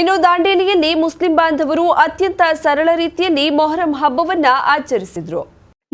ಇನ್ನು ದಾಂಡೇಲಿಯಲ್ಲಿ ಮುಸ್ಲಿಂ ಬಾಂಧವರು ಅತ್ಯಂತ ಸರಳ ರೀತಿಯಲ್ಲಿ ಮೊಹರಂ ಹಬ್ಬವನ್ನ ಆಚರಿಸಿದ್ರು.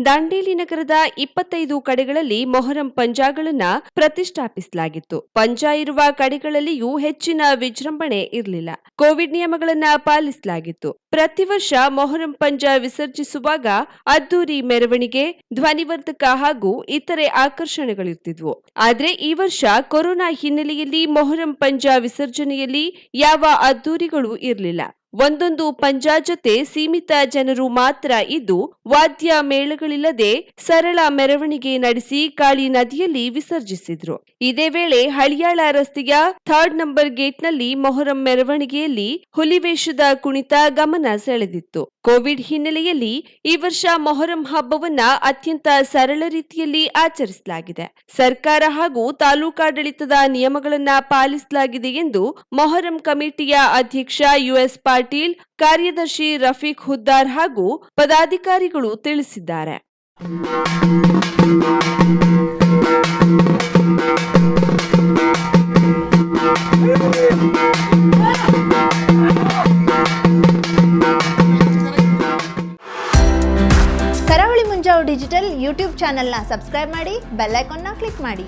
ದಾಂಡೇಲಿ ನಗರದ ಇಪ್ಪತ್ತೈದು ಕಡೆಗಳಲ್ಲಿ ಮೊಹರಂ ಪಂಜಾಗಳನ್ನ ಪ್ರತಿಷ್ಠಾಪಿಸಲಾಗಿತ್ತು. ಪಂಜಾ ಇರುವ ಕಡೆಗಳಲ್ಲಿಯೂ ಹೆಚ್ಚಿನ ವಿಜೃಂಭಣೆ ಇರಲಿಲ್ಲ. ಕೋವಿಡ್ ನಿಯಮಗಳನ್ನ ಪಾಲಿಸಲಾಗಿತ್ತು. ಪ್ರತಿ ವರ್ಷ ಮೊಹರಂ ಪಂಜ ವಿಸರ್ಜಿಸುವಾಗ ಅದ್ದೂರಿ ಮೆರವಣಿಗೆ, ಧ್ವನಿವರ್ಧಕ ಹಾಗೂ ಇತರೆ ಆಕರ್ಷಣೆಗಳಿರ್ತಿದ್ವು. ಆದ್ರೆ ಈ ವರ್ಷ ಕೊರೋನಾ ಹಿನ್ನೆಲೆಯಲ್ಲಿ ಮೊಹರಂ ಪಂಜ ವಿಸರ್ಜನೆಯಲ್ಲಿ ಯಾವ ಅದ್ದೂರಿಗಳು ಇರಲಿಲ್ಲ. ಒಂದೊಂದು ಪಂಜಾ ಜೊತೆ ಸೀಮಿತ ಜನರು ಮಾತ್ರ ಇದ್ದು, ವಾದ್ಯ ಮೇಳಗಳಿಲ್ಲದೆ ಸರಳ ಮೆರವಣಿಗೆ ನಡೆಸಿ ಕಾಳಿ ನದಿಯಲ್ಲಿ ವಿಸರ್ಜಿಸಿದ್ರು. ಇದೇ ವೇಳೆ ಹಳಿಯಾಳ ರಸ್ತೆಯ ಥರ್ಡ್ ನಂಬರ್ ಗೇಟ್ನಲ್ಲಿ ಮೊಹರಂ ಮೆರವಣಿಗೆಯಲ್ಲಿ ಹುಲಿವೇಷದ ಕುಣಿತ ಗಮನ ಸೆಳೆದಿತ್ತು. ಕೋವಿಡ್ ಹಿನ್ನೆಲೆಯಲ್ಲಿ ಈ ವರ್ಷ ಮೊಹರಂ ಹಬ್ಬವನ್ನ ಅತ್ಯಂತ ಸರಳ ರೀತಿಯಲ್ಲಿ ಆಚರಿಸಲಾಗಿದೆ. ಸರ್ಕಾರ ಹಾಗೂ ತಾಲೂಕಾಡಳಿತದ ನಿಯಮಗಳನ್ನ ಪಾಲಿಸಲಾಗಿದೆ ಎಂದು ಮೊಹರಂ ಕಮಿಟಿಯ ಅಧ್ಯಕ್ಷ ಯುಎಸ್ ಕಾರ್ಯದರ್ಶಿ ರಫೀಕ್ ಹುದ್ದಾರ್ ಹಾಗೂ ಪದಾಧಿಕಾರಿಗಳು ತಿಳಿಸಿದ್ದಾರೆ. ಕರಾವಳಿ ಮುಂಜಾವು ಡಿಜಿಟಲ್ ಯೂಟ್ಯೂಬ್ ಚಾನೆಲ್ನ ಸಬ್ಸ್ಕ್ರೈಬ್ ಮಾಡಿ, ಬೆಲ್ ಐಕಾನ್ನ ಕ್ಲಿಕ್ ಮಾಡಿ.